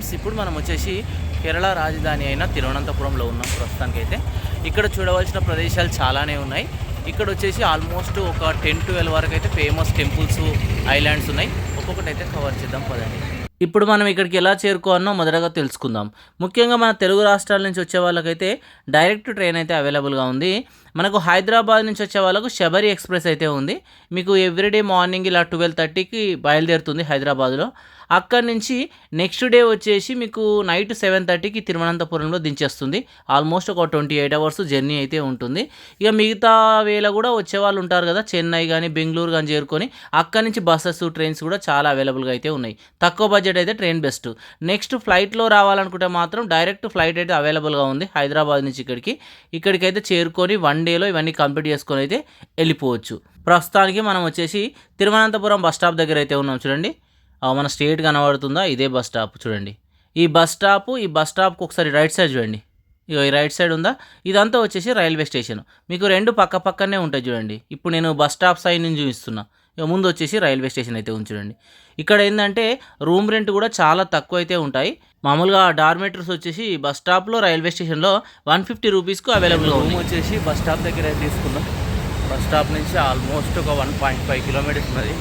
Friends ఇప్పుడు మనం వచ్చేసి కేరళ రాజధాని అయిన తిరువనంతపురంలో ఉన్నాం ప్రస్తుతానికైతే. ఇక్కడ చూడవలసిన ప్రదేశాలు చాలానే ఉన్నాయి. ఇక్కడ వచ్చేసి ఆల్మోస్ట్ ఒక టెన్ ట్వెల్వ్ వరకు అయితే ఫేమస్ టెంపుల్స్ ఐలాండ్స్ ఉన్నాయి. ఒక్కొక్కటి అయితే కవర్ చేద్దాం పదండి. ఇప్పుడు మనం ఇక్కడికి ఎలా చేరుకోవాలో మొదటగా తెలుసుకుందాం. ముఖ్యంగా మన తెలుగు రాష్ట్రాల నుంచి వచ్చే వాళ్ళకైతే డైరెక్ట్ ట్రైన్ అయితే అవైలబుల్గా ఉంది. మనకు హైదరాబాద్ నుంచి వచ్చే వాళ్ళకు శబరి ఎక్స్ప్రెస్ అయితే ఉంది. మీకు ఎవ్రీడే మార్నింగ్ ఇలా ట్వెల్వ్ థర్టీకి బయలుదేరుతుంది హైదరాబాద్లో. అక్కడి నుంచి నెక్స్ట్ డే వచ్చేసి మీకు నైట్ సెవెన్ థర్టీకి తిరువనంతపురంలో దించేస్తుంది. ఆల్మోస్ట్ ఒక ట్వంటీ ఎయిట్ అవర్స్ జర్నీ అయితే ఉంటుంది. ఇక మిగతా వేళ కూడా వచ్చే వాళ్ళు ఉంటారు కదా చెన్నై కానీ బెంగళూరు కానీ చేరుకొని అక్కడి నుంచి బస్సెస్ ట్రైన్స్ కూడా చాలా అవైలబుల్గా అయితే ఉన్నాయి. తక్కువ బడ్జెట్ అయితే ట్రైన్ బెస్ట్ నెక్స్ట్ ఫ్లైట్లో రావాలనుకుంటే మాత్రం డైరెక్ట్ ఫ్లైట్ అయితే అవైలబుల్గా ఉంది హైదరాబాద్ నుంచి ఇక్కడికి. ఇక్కడికి అయితే చేరుకొని వన్ డేలో ఇవన్నీ కంప్లీట్ చేసుకొని అయితే వెళ్ళిపోవచ్చు. ప్రస్తుతానికి మనం వచ్చేసి తిరువనంతపురం బస్ స్టాప్ దగ్గర అయితే ఉన్నాం చూడండి. మన స్టేట్ కనబడుతుందా? ఇదే బస్ స్టాప్ చూడండి. ఈ బస్ స్టాప్ ఈ బస్ స్టాప్కి ఒకసారి రైట్ సైడ్ చూడండి. ఇగో ఈ రైట్ సైడ్ ఉందా? ఇదంతా వచ్చేసి రైల్వే స్టేషన్. మీకు రెండు పక్క పక్కనే ఉంటాయి చూడండి. ఇప్పుడు నేను బస్ స్టాప్ సైడ్ నుంచి చూపిస్తున్నా. ఇక ముందు వచ్చేసి రైల్వే స్టేషన్ అయితే ఉంది చూడండి. ఇక్కడ ఏంటంటే రూమ్ రెంట్ కూడా చాలా తక్కువ అయితే ఉంటాయి. మామూలుగా డార్మేటర్స్ వచ్చేసి బస్ స్టాప్లో రైల్వే స్టేషన్లో వన్ ఫిఫ్టీ రూపీస్కు అవైలబుల్గా రూమ్ వచ్చేసి బస్ స్టాప్ దగ్గర తీసుకున్నాం. బస్ స్టాప్ నుంచి ఆల్మోస్ట్ ఒక వన్ పాయింట్ ఫైవ్ కిలోమీటర్స్ ఉన్నది.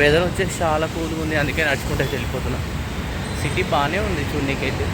వెదర్ వచ్చేసి చాలా కూల్గా ఉంది అందుకే నడుచుకుంటే వెళ్ళిపోతున్నా. సిటీ బాగానే ఉంది చూడనీకైతే.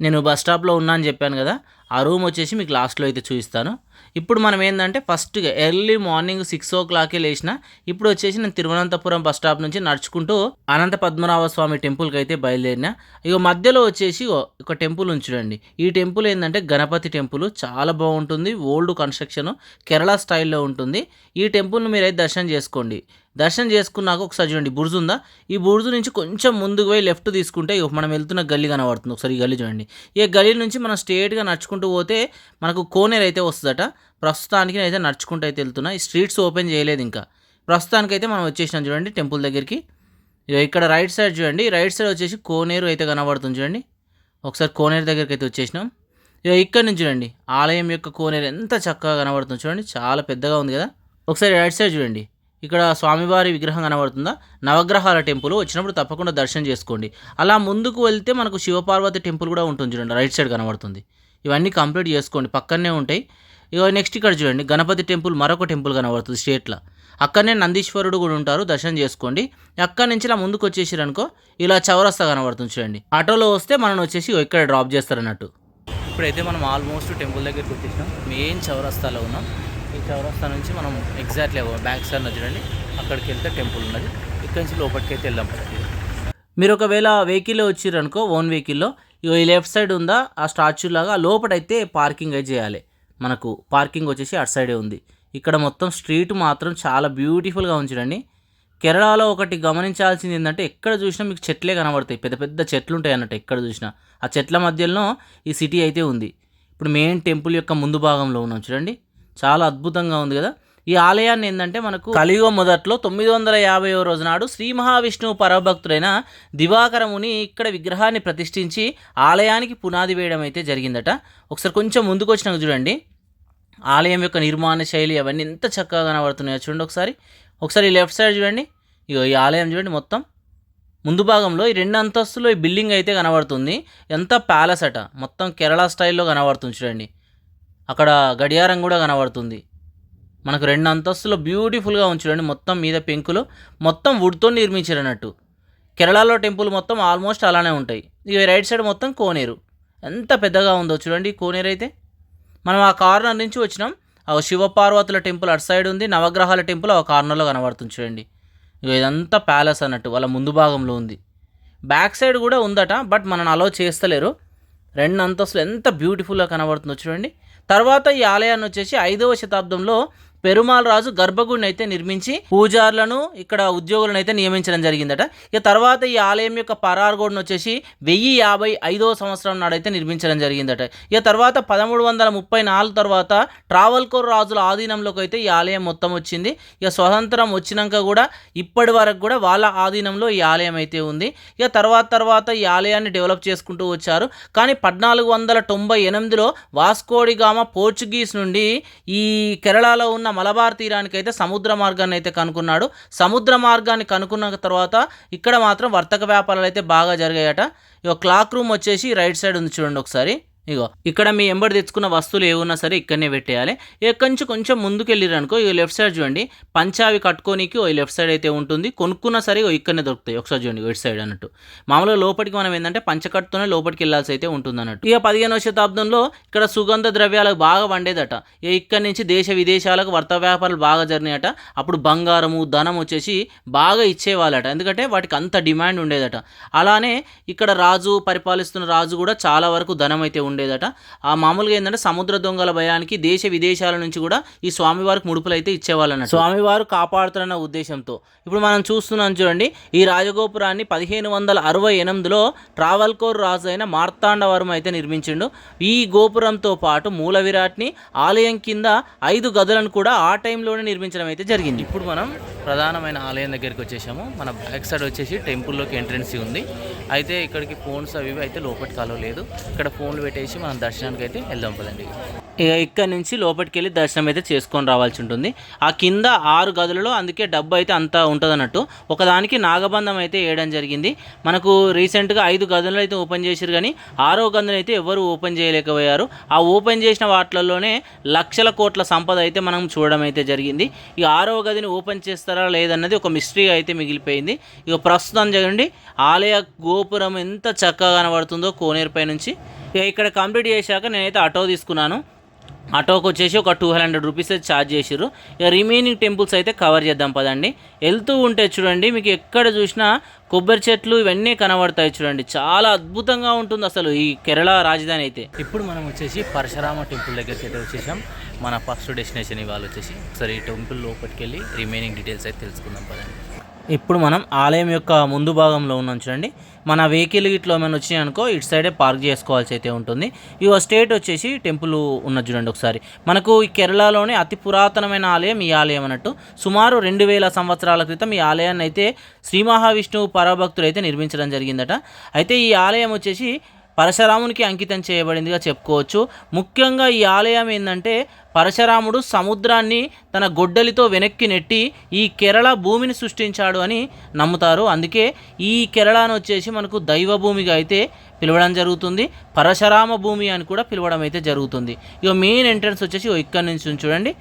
నేను బస్ స్టాప్లో ఉన్నా అని చెప్పాను కదా ఆ రూమ్ వచ్చేసి మీకు లాస్ట్లో అయితే చూపిస్తాను. ఇప్పుడు మనం ఏంటంటే ఫస్ట్గా ఎర్లీ మార్నింగ్ సిక్స్ ఓ క్లాకే లేచిన ఇప్పుడు వచ్చేసి నేను తిరువనంతపురం బస్ స్టాప్ నుంచి నడుచుకుంటూ అనంత పద్మనాభ స్వామి టెంపుల్కి అయితే బయలుదేరిన. ఇక మధ్యలో వచ్చేసి ఒక టెంపుల్ ఉంచుడండి ఈ టెంపుల్ ఏంటంటే గణపతి టెంపుల్ చాలా బాగుంటుంది. ఓల్డ్ కన్స్ట్రక్షన్ కేరళ స్టైల్లో ఉంటుంది. ఈ టెంపుల్ని మీరైతే దర్శనం చేసుకోండి. దర్శనం చేసుకున్నాక ఒకసారి చూడండి. బుర్జు ఉందా? ఈ బుర్జు నుంచి కొంచెం ముందుకు పోయి లెఫ్ట్ తీసుకుంటే మనం వెళ్తున్న గల్లీ కనబడుతుంది. ఒకసారి ఈ గల్లీ చూడండి. ఈ గల్లీ నుంచి మనం స్ట్రేట్గా నడుచుకుంటే పోతే మనకు కోనేరు అయితే వస్తుందట. ప్రస్తుతానికి నేనైతే నడుచుకుంటూ అయితే వెళ్తున్నా. ఈ స్ట్రీట్స్ ఓపెన్ చేయలేదు ఇంకా. ప్రస్తుతానికైతే మనం వచ్చేసినాం చూడండి టెంపుల్ దగ్గరికి. ఇక్కడ రైట్ సైడ్ చూడండి. రైట్ సైడ్ వచ్చేసి కోనేరు అయితే కనబడుతుంది చూడండి. ఒకసారి కోనేరు దగ్గరికి అయితే వచ్చేసినాం. ఇక ఇక్కడ నుంచి చూడండి. ఆలయం యొక్క కోనేరు ఎంత చక్కగా కనబడుతుంది చూడండి. చాలా పెద్దగా ఉంది కదా. ఒకసారి రైట్ సైడ్ చూడండి. ఇక్కడ స్వామివారి విగ్రహం కనబడుతుందా? నవగ్రహాల టెంపుల్. వచ్చినప్పుడు తప్పకుండా దర్శనం చేసుకోండి. అలా ముందుకు వెళ్తే మనకు శివపార్వతి టెంపుల్ కూడా ఉంటుంది చూడండి. రైట్ సైడ్ కనబడుతుంది. ఇవన్నీ కంప్లీట్ చేసుకోండి పక్కనే ఉంటాయి. ఇక నెక్స్ట్ ఇక్కడ చూడండి గణపతి టెంపుల్ మరొక టెంపుల్ కనబడుతుంది స్టేట్లో. అక్కడనే నందీశ్వరుడు కూడా ఉంటారు దర్శనం చేసుకోండి. అక్కడి నుంచి ఇలా ముందుకు వచ్చేసారు అనుకో ఇలా చౌరస్తా కనబడుతుంది చూడండి. ఆటోలో వస్తే మనం వచ్చేసి ఇక్కడ డ్రాప్ చేస్తారు అన్నట్టు. ఇప్పుడైతే మనం ఆల్మోస్ట్ టెంపుల్ దగ్గరికి వచ్చేసినాం. మెయిన్ చౌరస్తాలో ఉన్నాం. ఈ చౌరస్తా నుంచి మనం ఎగ్జాక్ట్లీ బ్యాక్ సైడ్ చూడండి. అక్కడికి వెళ్తే టెంపుల్ ఉన్నది. ఇక్కడి నుంచి లోపలికి అయితే వెళ్దాం. మీరు ఒకవేళ వెహికల్లో వచ్చారనుకో అనుకో ఓన్ వెహికల్లో ఇక ఈ లెఫ్ట్ సైడ్ ఉందా? ఆ స్టాచ్యూ లాగా లోపటైతే పార్కింగ్ అయితే చేయాలి. మనకు పార్కింగ్ వచ్చేసి అటు సైడే ఉంది. ఇక్కడ మొత్తం స్ట్రీట్ మాత్రం చాలా బ్యూటిఫుల్గా ఉంచడండి కేరళలో ఒకటి గమనించాల్సింది ఏంటంటే ఎక్కడ చూసినా మీకు చెట్లే కనబడతాయి. పెద్ద పెద్ద చెట్లు ఉంటాయి అన్నట్టు ఎక్కడ చూసినా. ఆ చెట్ల మధ్యలో ఈ సిటీ అయితే ఉంది. ఇప్పుడు మెయిన్ టెంపుల్ యొక్క ముందు భాగంలో ఉన్నాం చూడండి. చాలా అద్భుతంగా ఉంది కదా. ఈ ఆలయాన్ని ఏంటంటే మనకు కలియుగ మొదట్లో తొమ్మిది వందల యాభైవ రోజు నాడు శ్రీ మహావిష్ణువు పరభక్తుడైన దివాకరముని ఇక్కడ విగ్రహాన్ని ప్రతిష్ఠించి ఆలయానికి పునాది వేయడం అయితే జరిగిందట. ఒకసారి కొంచెం ముందుకు వచ్చినాక చూడండి. ఆలయం యొక్క నిర్మాణ శైలి అవన్నీ ఎంత చక్కగా కనబడుతున్నాయో చూడండి ఒకసారి. ఒకసారి లెఫ్ట్ సైడ్ చూడండి. ఇగో ఈ ఆలయం చూడండి మొత్తం. ముందు భాగంలో ఈ రెండు అంతస్తులో ఈ బిల్డింగ్ అయితే కనబడుతుంది. ఎంత ప్యాలెస్ అట. మొత్తం కేరళ స్టైల్లో కనబడుతుంది చూడండి. అక్కడ గడియారం కూడా కనబడుతుంది. మనకు రెండు అంతస్తులు బ్యూటిఫుల్గా ఉంచడండి. మొత్తం మీద పెంకులు మొత్తం వుడ్తో నిర్మించారు అన్నట్టు కేరళలో టెంపుల్ మొత్తం ఆల్మోస్ట్ అలానే ఉంటాయి. ఇక రైట్ సైడ్ మొత్తం కోనేరు. ఎంత పెద్దగా ఉందో చూడండి కోనేరు అయితే. మనం ఆ కార్నర్ నుంచి వచ్చినాం. ఆ శివపార్వతుల టెంపుల్ అటు సైడ్ ఉంది. నవగ్రహాల టెంపుల్ ఆ కార్నర్లో కనబడుతుంది చూడండి. ఇక ఇదంతా ప్యాలెస్ అన్నట్టు వాళ్ళ ముందు భాగంలో ఉంది. బ్యాక్ సైడ్ కూడా ఉందట బట్ మనం అలో చేస్తలేరు. రెండు అంతస్తులు ఎంత బ్యూటిఫుల్గా కనబడుతుందో చూడండి. తర్వాత ఈ ఆలయాన్ని వచ్చేసి ఐదవ శతాబ్దంలో పెరుమాల్ రాజు గర్భగుడిని అయితే నిర్మించి పూజారులను ఇక్కడ ఉద్యోగులను అయితే నియమించడం జరిగిందట. ఇక తర్వాత ఈ ఆలయం యొక్క పరార్గోడ్ను వచ్చేసి వెయ్యి యాభై ఐదో సంవత్సరం నాడైతే నిర్మించడం జరిగిందట. ఇక తర్వాత పదమూడు వందల ముప్పై నాలుగు తర్వాత ట్రావెల్కోర్ రాజుల ఆధీనంలోకి అయితే ఈ ఆలయం మొత్తం వచ్చింది. ఇక స్వతంత్రం వచ్చినాక కూడా ఇప్పటి వరకు కూడా వాళ్ళ ఆధీనంలో ఈ ఆలయం అయితే ఉంది. ఇక తర్వాత తర్వాత ఈ ఆలయాన్ని డెవలప్ చేసుకుంటూ వచ్చారు. కానీ పద్నాలుగు వందల తొంభై ఎనిమిదిలో వాస్కోడిగామ పోర్చుగీస్ నుండి ఈ కేరళలో ఉన్న మలబార్ తీరానికి అయితే సముద్ర మార్గాన్ని అయితే కనుక్కున్నాడు. సముద్ర మార్గాన్ని కనుక్కున్న తర్వాత ఇక్కడ మాత్రం వర్తక వ్యాపారాలు అయితే బాగా జరిగాయట. ఇక క్లాక్ రూమ్ వచ్చేసి రైట్ సైడ్ ఉంది చూడండి ఒకసారి. ఇగో ఇక్కడ మీ ఎంబడి తెచ్చుకున్న వస్తువులు ఏమున్నా సరే ఇక్కడనే పెట్టేయాలి. ఇక్కడి నుంచి కొంచెం ముందుకు అనుకో ఇక లెఫ్ట్ సైడ్ చూడండి. పంచావి కట్టుకోనికి ఈ లెఫ్ట్ సైడ్ అయితే ఉంటుంది. కొనుక్కున్నా సరే ఇక్కడనే దొరుకుతాయి. ఒకసారి చూడండి ఇటు సైడ్ అన్నట్టు. మామూలుగా లోపలికి మనం ఏంటంటే పంచకట్టుతోనే లోపలికి వెళ్ళాల్సి అయితే ఉంటుంది అన్నట్టు ఇక పదిహేనవ శతాబ్దంలో ఇక్కడ సుగంధ ద్రవ్యాలకు బాగా వండేదట ఇక ఇక్కడి నుంచి దేశ విదేశాలకు వర్త వ్యాపారాలు బాగా జరిగినాయట. అప్పుడు బంగారము ధనం వచ్చేసి బాగా ఇచ్చేవాళ్ళట. ఎందుకంటే వాటికి అంత డిమాండ్ ఉండేదట. అలానే ఇక్కడ రాజు పరిపాలిస్తున్న రాజు కూడా చాలా వరకు ధనం అయితే ఉండేదట. ఆ మామూలుగా ఏంటంటే సముద్ర దొంగల భయానికి దేశ విదేశాల నుంచి కూడా ఈ స్వామివారికి ముడుపులు అయితే ఇచ్చేవాళ్ళన్నట్టు. స్వామివారు కాపాడుతున్న ఉద్దేశంతో. ఇప్పుడు మనం చూస్తున్నాం చూడండి ఈ రాజగోపురాన్ని పదిహేను వందల అరవై ఎనిమిదిలో ట్రావెల్కోర్ రాజు అయిన మార్తాండవర్మ అయితే నిర్మించిండు. ఈ గోపురంతో పాటు మూల విరాట్ని ఆలయం కింద ఐదు గదులను కూడా ఆ టైంలోనే నిర్మించడం అయితే జరిగింది. ఇప్పుడు మనం ప్రధానమైన ఆలయం దగ్గరికి వచ్చేసాము. మన బ్యాక్ సైడ్ వచ్చేసి టెంపుల్లోకి ఎంట్రన్సీ ఉంది. అయితే ఇక్కడికి ఫోన్స్ అవి ఇవి అయితే లోపలికి కాలో లేదు. ఇక్కడ ఫోన్లు పెట్టేసి మనం దర్శనానికి అయితే వెళ్దాం పదండి. ఇక ఇక్కడ నుంచి లోపలికి వెళ్ళి దర్శనం అయితే చేసుకొని రావాల్సి ఉంటుంది. ఆ కింద ఆరు గదులలో అందుకే డబ్బు అయితే అంత ఉంటుంది అన్నట్టు ఒకదానికి నాగబంధం అయితే వేయడం జరిగింది. మనకు రీసెంట్గా ఐదు గదులు అయితే ఓపెన్ చేశారు కానీ ఆరో గదులు అయితే ఎవరు ఓపెన్ చేయలేకపోయారు. ఆ ఓపెన్ చేసిన వాటిల్లోనే లక్షల కోట్ల సంపద అయితే మనం చూడడం అయితే జరిగింది. ఈ ఆరో గదిని ఓపెన్ చేస్తారు లేదన్నది ఒక మిస్టరీగా అయితే మిగిలిపోయింది. ఇక ప్రస్తుతం చూడండి ఆలయ గోపురం ఎంత చక్కగా కనబడుతుందో కోనేరుపై నుంచి. ఇక ఇక్కడ కంప్లీట్ చేశాక నేనైతే ఆటో తీసుకున్నాను. ఆటోకి వచ్చేసి ఒక టూ హండ్రెడ్ రూపీస్ అయితే ఛార్జ్ చేసిర్రు. ఇక రిమైనింగ్ టెంపుల్స్ అయితే కవర్ చేద్దాం పదండి. వెళ్తూ ఉంటే చూడండి మీకు ఎక్కడ చూసినా కొబ్బరి చెట్లు ఇవన్నీ కనబడతాయి చూడండి. చాలా అద్భుతంగా ఉంటుంది అసలు ఈ కేరళ రాజధాని అయితే. ఇప్పుడు మనం వచ్చేసి పరశురామ టెంపుల్ దగ్గరికి అయితే వచ్చేసాం. మన ఫస్ట్ డెస్టినేషన్ ఇవాళ వచ్చేసి సరే ఈ టెంపుల్ లోపలికి వెళ్ళి రిమైనింగ్ డీటెయిల్స్ అయితే తెలుసుకుందాం పదండి. ఇప్పుడు మనం ఆలయం యొక్క ముందు భాగంలో ఉన్నాం చూడండి. మన వెహికల్ ఇట్లా ఏమైనా వచ్చినాయి అనుకో ఇటు సైడే పార్క్ చేసుకోవాల్సి అయితే ఉంటుంది. ఈ స్టేట్ వచ్చేసి టెంపుల్ ఉన్నది చూడండి ఒకసారి. మనకు ఈ కేరళలోనే అతి పురాతనమైన ఆలయం ఈ ఆలయం అన్నట్టు. సుమారు రెండు వేల సంవత్సరాల క్రితం ఈ ఆలయాన్ని అయితే శ్రీ మహావిష్ణువు పరభక్తులు అయితే నిర్మించడం జరిగిందట. అయితే ఈ ఆలయం వచ్చేసి పరశురామునికి అంకితం చేయబడిందిగా చెప్పుకోవచ్చు. ముఖ్యంగా ఈ ఆలయం ఏంటంటే పరశురాముడు సముద్రాన్ని తన గొడ్డలితో వెనక్కి నెట్టి ఈ కేరళ భూమిని సృష్టించాడు అని నమ్ముతారు. అందుకే ఈ కేరళను వచ్చేసి మనకు దైవ భూమిగా అయితే పిలవడం జరుగుతుంది. పరశురామ భూమి అని కూడా పిలవడం అయితే జరుగుతుంది. ఇక మెయిన్ ఎంట్రన్స్ వచ్చేసి ఇక్కడి నుంచి చూడండి.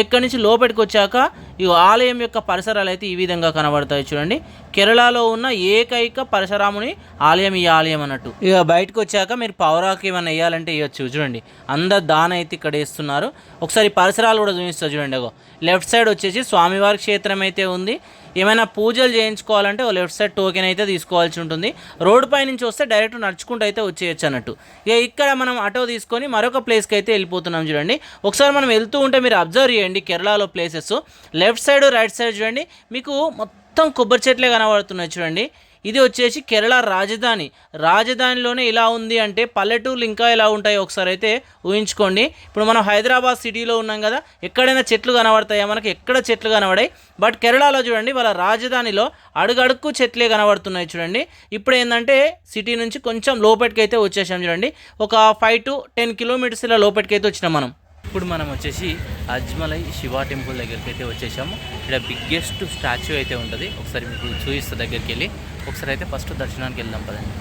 ఇక్కడి నుంచి లోపలికి వచ్చాక ఈ ఆలయం యొక్క పరిసరాలు అయితే ఈ విధంగా కనబడతాయి చూడండి. కేరళలో ఉన్న ఏకైక పరశురాముని ఆలయం ఈ ఆలయం అన్నట్టు. ఇక బయటకు వచ్చాక మీరు పౌరాకి ఏమైనా వేయాలంటే వేయచ్చు. చూడండి అందరు దాన అయితే ఇక్కడ వేస్తున్నారు. ఒకసారి పరిసరాలు కూడా చూపిస్తా చూడండి అగో. లెఫ్ట్ సైడ్ వచ్చేసి స్వామివారి క్షేత్రం అయితే ఉంది. ఏమైనా పూజలు చేయించుకోవాలంటే ఓ లెఫ్ట్ సైడ్ టోకెన్ అయితే తీసుకోవాల్సి ఉంటుంది. రోడ్ పై నుంచి వస్తే డైరెక్ట్ నడుచుకుంటూ అయితే వచ్చేయచ్చు అన్నట్టు. ఇక ఇక్కడ మనం ఆటో తీసుకొని మరొక ప్లేస్కి అయితే వెళ్ళిపోతున్నాం చూడండి. ఒకసారి మనం వెళ్తూ ఉంటే మీరు అబ్జర్వ్ చేయండి కేరళలో places left side right side చూడండి. మీకు మొత్తం మొత్తం కొబ్బరి చెట్లే కనబడుతున్నాయి చూడండి. ఇది వచ్చేసి కేరళ రాజధాని. రాజధానిలోనే ఇలా ఉంది అంటే పల్లెటూర్లు ఇంకా ఎలా ఉంటాయో ఒకసారి అయితే ఊహించుకోండి. ఇప్పుడు మనం హైదరాబాద్ సిటీలో ఉన్నాం కదా ఎక్కడైనా చెట్లు కనబడతాయా? మనకి ఎక్కడ చెట్లు కనబడాయి? బట్ కేరళలో చూడండి వాళ్ళ రాజధానిలో అడుగడుక్కు చెట్లే కనబడుతున్నాయి చూడండి. ఇప్పుడు ఏంటంటే సిటీ నుంచి కొంచెం లోపలికి అయితే వచ్చేసాం చూడండి. ఒక ఫైవ్ టు టెన్ కిలోమీటర్స్ ఇలా లోపలికి అయితే వచ్చినాం మనం. ఇప్పుడు మనం వచ్చేసి అజ్మలై శివ టెంపుల్ దగ్గరికి అయితే వచ్చేసాము. ఇక్కడ బిగ్గెస్ట్ స్టాచ్యూ అయితే ఉంటుంది. ఒకసారి మీకు చూపిస్తా దగ్గరికి వెళ్ళి. ఒకసారి అయితే ఫస్ట్ దర్శనానికి వెళ్దాం పదండి.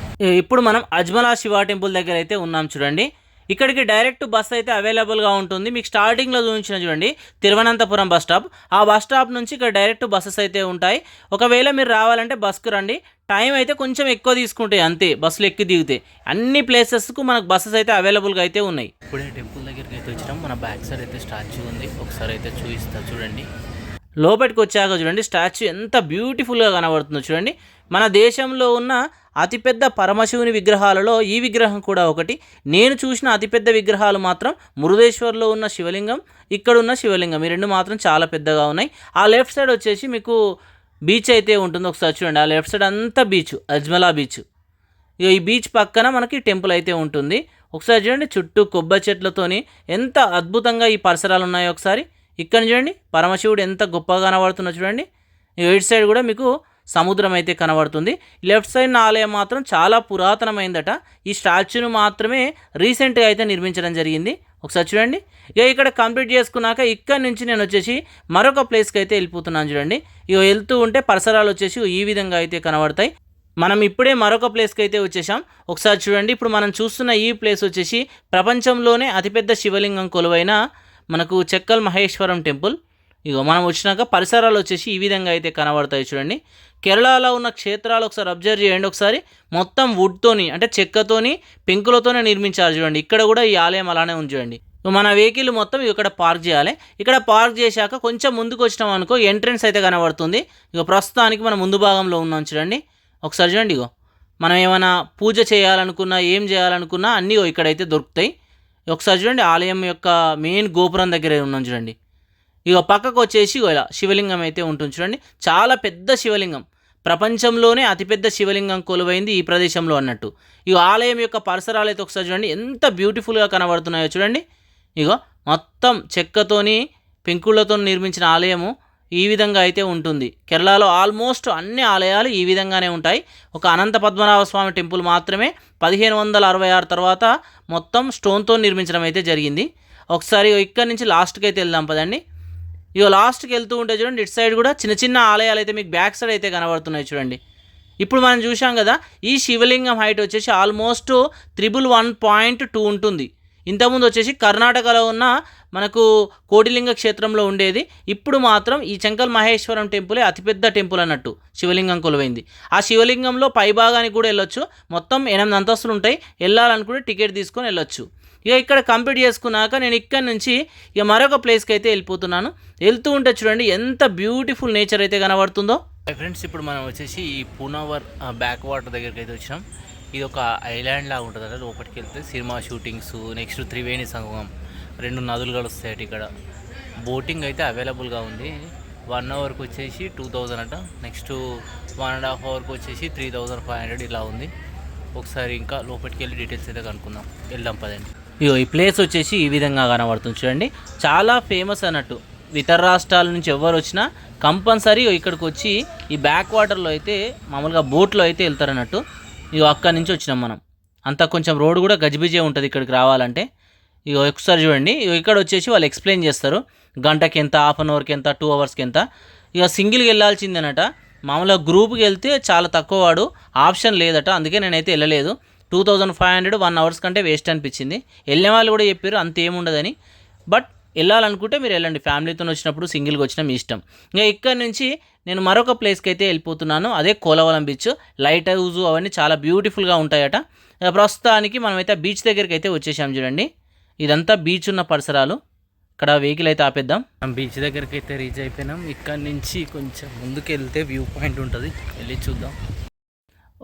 ఇప్పుడు మనం అజ్మలా శివ టెంపుల్ దగ్గర అయితే ఉన్నాం చూడండి. ఇక్కడికి డైరెక్ట్ బస్ అయితే అవైలబుల్గా ఉంటుంది. మీకు స్టార్టింగ్లో చూపించిన చూడండి తిరువనంతపురం బస్ స్టాప్. ఆ బస్ స్టాప్ నుంచి ఇక్కడ డైరెక్ట్ బస్సెస్ అయితే ఉంటాయి. ఒకవేళ మీరు రావాలంటే బస్కు రండి. టైం అయితే కొంచెం ఎక్కువ తీసుకుంటాయి అంతే బస్సులు ఎక్కి దిగితే. అన్ని ప్లేసెస్కు మనకు బస్సెస్ అయితే అవైలబుల్గా అయితే ఉన్నాయి. ఇప్పుడే టెంపుల్ దగ్గరికి అయితే వచ్చినాం. మన బ్యాక్ సైడ్ అయితే స్టాచ్యూ ఉంది. ఒకసారి అయితే చూపిస్తా చూడండి. లోపలికి వచ్చాక చూడండి స్టాచ్యూ ఎంత బ్యూటిఫుల్గా కనబడుతుందో చూడండి. మన దేశంలో ఉన్న అతిపెద్ద పరమశివుని విగ్రహాలలో ఈ విగ్రహం కూడా ఒకటి. నేను చూసిన అతిపెద్ద విగ్రహాలు మాత్రం మురుదేశ్వర్లో ఉన్న శివలింగం ఇక్కడ ఉన్న శివలింగం. ఈ రెండు మాత్రం చాలా పెద్దగా ఉన్నాయి. ఆ లెఫ్ట్ సైడ్ వచ్చేసి మీకు బీచ్ అయితే ఉంటుంది. ఒకసారి చూడండి. ఆ లెఫ్ట్ సైడ్ అంతా బీచ్ అజ్మలా బీచ్. ఈ బీచ్ పక్కన మనకి టెంపుల్ అయితే ఉంటుంది. ఒకసారి చూడండి. చుట్టూ కొబ్బరి చెట్లతోని ఎంత అద్భుతంగా ఈ పరిసరాలు ఉన్నాయో ఒకసారి. ఇక్కడ చూడండి. పరమశివుడు ఎంత గొప్పగా కనబడుతున్నా చూడండి. ఎయిట్ సైడ్ కూడా మీకు సముద్రం అయితే కనబడుతుంది. లెఫ్ట్ సైడ్ ఆలయం మాత్రం చాలా పురాతనమైందట. ఈ స్టాచ్యూను మాత్రమే రీసెంట్గా అయితే నిర్మించడం జరిగింది. ఒకసారి చూడండి. ఇక ఇక్కడ కంప్లీట్ చేసుకున్నాక ఇక్కడ నుంచి నేను వచ్చేసి మరొక ప్లేస్కి అయితే వెళ్ళిపోతున్నాను చూడండి. ఇక వెళ్తూ ఉంటే పరిసరాలు వచ్చేసి ఈ విధంగా అయితే కనబడతాయి. మనం ఇప్పుడే మరొక ప్లేస్కి అయితే వచ్చేసాం. ఒకసారి చూడండి. ఇప్పుడు మనం చూస్తున్న ఈ ప్లేస్ వచ్చేసి ప్రపంచంలోనే అతిపెద్ద శివలింగం కొలువైన మనకు చెక్కల్ మహేశ్వరం టెంపుల్. ఇగో మనం వచ్చినాక పరిసరాలు వచ్చేసి ఈ విధంగా అయితే కనబడతాయి చూడండి. కేరళలో ఉన్న క్షేత్రాలు ఒకసారి అబ్జర్వ్ చేయండి ఒకసారి. మొత్తం వుడ్తోని అంటే చెక్కతోని పెంకులతోనే నిర్మించారు చూడండి. ఇక్కడ కూడా ఈ ఆలయం అలానే ఉంది చూడండి. మన వెహికల్ మొత్తం ఇక్కడ పార్క్ చేయాలి. ఇక్కడ పార్క్ చేశాక కొంచెం ముందుకు వచ్చినాం అనుకో ఎంట్రన్స్ అయితే కనబడుతుంది. ఇక ప్రస్తుతానికి మనం ముందు భాగంలో ఉన్నాం చూడండి. ఒకసారి చూడండి ఇగో. మనం ఏమైనా పూజ చేయాలనుకున్నా ఏం చేయాలనుకున్నా అన్నీ ఇక్కడైతే దొరుకుతాయి. ఒకసారి చూడండి ఆలయం యొక్క మెయిన్ గోపురం దగ్గర ఉన్నాం చూడండి. ఇక పక్కకు వచ్చేసి ఇలా శివలింగం అయితే ఉంటుంది చూడండి. చాలా పెద్ద శివలింగం. ప్రపంచంలోనే అతిపెద్ద శివలింగం కొలువైంది ఈ ప్రదేశంలో అన్నట్టు. ఇక ఆలయం యొక్క పరిసరాలు అయితే ఒకసారి చూడండి. ఎంత బ్యూటిఫుల్గా కనబడుతున్నాయో చూడండి. ఇగో మొత్తం చెక్కతోని పెంకుళ్ళతో నిర్మించిన ఆలయము ఈ విధంగా అయితే ఉంటుంది. కేరళలో ఆల్మోస్ట్ అన్ని ఆలయాలు ఈ విధంగానే ఉంటాయి. ఒక అనంత పద్మనాభ స్వామి టెంపుల్ మాత్రమే పదిహేను వందల అరవై ఆరు తర్వాత మొత్తం స్టోన్తో నిర్మించడం అయితే జరిగింది. ఒకసారి ఇక్కడి నుంచి లాస్ట్కి అయితే వెళ్దాం పదండి. ఇక లాస్ట్కి వెళ్తూ ఉంటే చూడండి ఇటు సైడ్ కూడా చిన్న చిన్న ఆలయాలు అయితే మీకు బ్యాక్ సైడ్ అయితే కనబడుతున్నాయి చూడండి. ఇప్పుడు మనం చూసాం కదా ఈ శివలింగం హైట్ వచ్చేసి almost triple one point two ఉంటుంది. ఇంతకుముందు వచ్చేసి కర్ణాటకలో ఉన్న మనకు కోటిలింగ క్షేత్రంలో ఉండేది. ఇప్పుడు మాత్రం ఈ చెంకల్ మహేశ్వరం టెంపులే అతిపెద్ద టెంపుల్ అన్నట్టు శివలింగం కొలువైంది. ఆ శివలింగంలో పైభాగానికి కూడా వెళ్ళొచ్చు. మొత్తం ఎనిమిది అంతస్తులు ఉంటాయి. వెళ్ళాలనుకుంటే టికెట్ తీసుకొని వెళ్ళొచ్చు. ఇక ఇక్కడ కంప్లీట్ చేసుకున్నాక నేను ఇక్కడ నుంచి ఇక మరొక ప్లేస్కి అయితే వెళ్ళిపోతున్నాను. వెళ్తూ ఉంటే చూడండి ఎంత బ్యూటిఫుల్ నేచర్ అయితే కనబడుతుందో. ఫ్రెండ్స్ ఇప్పుడు మనం వచ్చేసి ఈ పూనావర్ బ్యాక్ వాటర్ దగ్గరికి అయితే వచ్చినాం. ఇది ఒక ఐలాండ్ లాగా ఉంటుంది అంటే లోపలికి వెళ్తే cinema shootings next Triveni Sangamam రెండు నదులు కలుస్తాయి ఇక్కడ. బోటింగ్ అయితే అవైలబుల్గా ఉంది. వన్ అవర్కి వచ్చేసి టూ థౌజండ్ అంట. నెక్స్ట్ వన్ అండ్ హాఫ్ అవర్కి వచ్చేసి త్రీ థౌజండ్ ఫైవ్ హండ్రెడ్ ఇలా ఉంది. ఒకసారి ఇంకా లోపలికి వెళ్ళి డీటెయిల్స్ అయితే కనుక్కుందాం. వెళ్దాం పదండి. ఇగో ఈ ప్లేస్ వచ్చేసి ఈ విధంగా కనబడుతుంది చూడండి. చాలా ఫేమస్ అన్నట్టు. ఇతర రాష్ట్రాల నుంచి ఎవరు వచ్చినా కంపల్సరీ ఇక్కడికి వచ్చి ఈ బ్యాక్ వాటర్లో అయితే మామూలుగా బోట్లో అయితే వెళ్తారన్నట్టు ఇగో అక్కడి నుంచి వచ్చినాం మనం. అంతా కొంచెం రోడ్ కూడా గజిబిజే ఉంటుంది ఇక్కడికి రావాలంటే. ఇక ఒకసారి చూడండి. ఇగో ఇక్కడ వచ్చేసి వాళ్ళు ఎక్స్ప్లెయిన్ చేస్తారు. గంటకి ఎంత హాఫ్ అన్ అవర్కి ఎంత టూ అవర్స్కి ఎంత ఇక సింగిల్కి వెళ్ళాల్సిందేనట మామూలుగా గ్రూప్కి వెళ్తే చాలా తక్కువ వాడు. ఆప్షన్ లేదట. అందుకే నేనైతే వెళ్ళలేదు. Two thousand five hundred one hours కంటే వేస్ట్ అనిపించింది. వెళ్ళిన వాళ్ళు కూడా చెప్పారు అంత ఏముండదని. బట్ వెళ్ళాలనుకుంటే మీరు వెళ్ళండి ఫ్యామిలీతో వచ్చినప్పుడు సింగిల్గా వచ్చిన మీ ఇష్టం. ఇంకా ఇక్కడ నుంచి నేను మరొక ప్లేస్కి అయితే వెళ్ళిపోతున్నాను అదే కోలవలం బీచ్. లైట్ హౌస్ అవన్నీ చాలా బ్యూటిఫుల్గా ఉంటాయట. ప్రస్తుతానికి మనమైతే బీచ్ దగ్గరికి అయితే వచ్చేసాం చూడండి. ఇదంతా బీచ్ ఉన్న పరిసరాలు. ఇక్కడ వెహికల్ అయితే ఆపేద్దాం. బీచ్ దగ్గరికి అయితే రీచ్ అయిపోయినాం. ఇక్కడ నుంచి కొంచెం ముందుకు వెళ్తే వ్యూ పాయింట్ ఉంటుంది. వెళ్ళి చూద్దాం.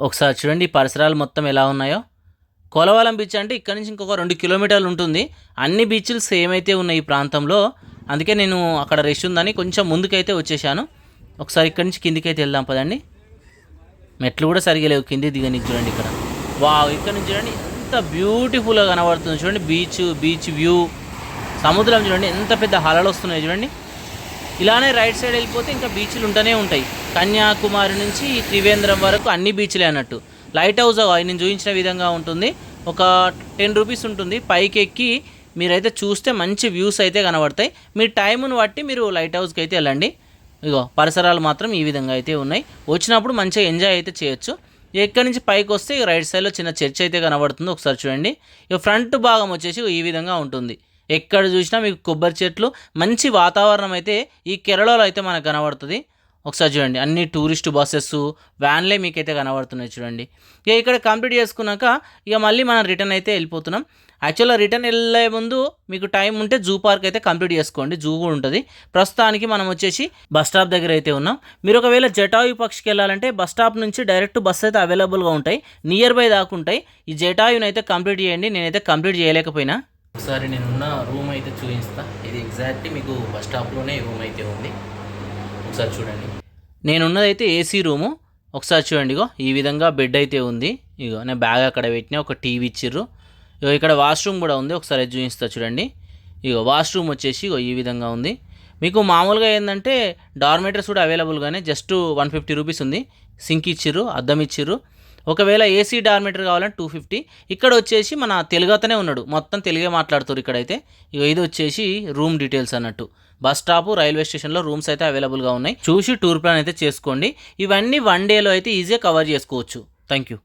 ఒకసారి చూడండి పరిసరాలు మొత్తం ఎలా ఉన్నాయో. కోలవాలం బీచ్ అంటే ఇక్కడ నుంచి ఇంకొక రెండు కిలోమీటర్లు ఉంటుంది. అన్ని బీచ్లు సేమ్ అయితే ఉన్నాయి ఈ ప్రాంతంలో. అందుకే నేను అక్కడ రెస్ట్ ఉందని కొంచెం ముందుకైతే వచ్చేసాను. ఒకసారి ఇక్కడి నుంచి కిందికైతే వెళ్దాం పదండి. మెట్లు కూడా సరిగా లేవు కింది దిగని చూడండి ఇక్కడ. వావ్ ఇక్కడ నుంచి చూడండి ఎంత బ్యూటిఫుల్గా కనబడుతుంది చూడండి. బీచ్ బీచ్ వ్యూ సముద్రం చూడండి ఎంత పెద్ద హలలు వస్తున్నాయి చూడండి. ఇలానే రైట్ సైడ్ వెళ్ళిపోతే ఇంకా బీచ్లు ఉంటూనే ఉంటాయి. కన్యాకుమారి నుంచి త్రివేంద్రం వరకు అన్ని బీచ్లే అన్నట్టు. లైట్ హౌస్ నేను చూపించిన విధంగా ఉంటుంది. ఒక టెన్ రూపీస్ ఉంటుంది. పైకి ఎక్కి మీరైతే చూస్తే మంచి వ్యూస్ అయితే కనబడతాయి. మీ టైంను బట్టి మీరు లైట్ హౌస్కి అయితే వెళ్ళండి. ఇగో పరిసరాలు మాత్రం ఈ విధంగా అయితే ఉన్నాయి. వచ్చినప్పుడు మంచిగా ఎంజాయ్ అయితే చేయొచ్చు. ఎక్కడి నుంచి పైకి వస్తే రైట్ సైడ్లో చిన్న చర్చ్ అయితే కనబడుతుంది. ఒకసారి చూడండి. ఇక ఫ్రంట్ భాగం వచ్చేసి ఈ విధంగా ఉంటుంది. ఎక్కడ చూసినా మీకు కొబ్బరి చెట్లు మంచి వాతావరణం అయితే ఈ కేరళలో అయితే మనకు కనబడుతుంది. ఒకసారి చూడండి అన్ని టూరిస్ట్ బస్సెస్ వ్యాన్లే మీకైతే కనబడుతున్నాయి చూడండి. ఇక ఇక్కడ కంప్లీట్ చేసుకున్నాక ఇక మళ్ళీ మనం రిటర్న్ అయితే వెళ్ళిపోతున్నాం. యాక్చువల్గా రిటర్న్ వెళ్ళే ముందు మీకు టైం ఉంటే జూ పార్క్ అయితే కంప్లీట్ చేసుకోండి జూ కూడా ఉంటుంది. ప్రస్తుతానికి మనం వచ్చేసి బస్ స్టాప్ దగ్గర అయితే ఉన్నాం. మీరు ఒకవేళ జటాయు పక్షికి వెళ్ళాలంటే బస్ స్టాప్ నుంచి డైరెక్ట్ బస్ అయితే అవైలబుల్గా ఉంటాయి. నియర్ బై దాకా ఉంటాయి. ఈ జటాయుని అయితే కంప్లీట్ చేయండి నేనైతే కంప్లీట్ చేయలేకపోయినా. ఒకసారి నేనున్న రూమ్ అయితే చూపిస్తా. ఇది ఎగ్జాక్ట్లీ మీకు బస్ స్టాప్లోనే రూమ్ అయితే ఉంది. ఒకసారి చూడండి. నేనున్నది అయితే ఏసీ రూము. ఒకసారి చూడండి ఇగో ఈ విధంగా బెడ్ అయితే ఉంది. ఇగో నేను బ్యాగ్ అక్కడ పెట్టిన ఒక టీవీ ఇచ్చిర్రు. ఇగో ఇక్కడ వాష్రూమ్ కూడా ఉంది. ఒకసారి చూపిస్తా చూడండి. ఇగో వాష్రూమ్ వచ్చేసి ఇగో ఈ విధంగా ఉంది. మీకు మామూలుగా ఏంటంటే డార్మేటర్స్ కూడా అవైలబుల్గానే జస్ట్ వన్ ఫిఫ్టీ రూపీస్ ఉంది. సింక్ ఇచ్చిర్రు అద్దం ఇచ్చిర్రు. ఒకవేళ ఏసీ డార్మేటర్ కావాలంటే టూ ఫిఫ్టీ ఇక్కడ వచ్చేసి మన తెలుగు అతనే ఉన్నాడు. మొత్తం తెలుగే మాట్లాడుతారు ఇక్కడైతే. ఇక ఇది వచ్చేసి రూమ్ డీటెయిల్స్ అన్నట్టు. బస్ స్టాప్ రైల్వే స్టేషన్లో రూమ్స్ అయితే అవైలబుల్గా ఉన్నాయి. చూసి టూర్ ప్లాన్ అయితే చేసుకోండి. ఇవన్నీ వన్ డేలో అయితే ఈజీగా కవర్ చేసుకోవచ్చు. Thank you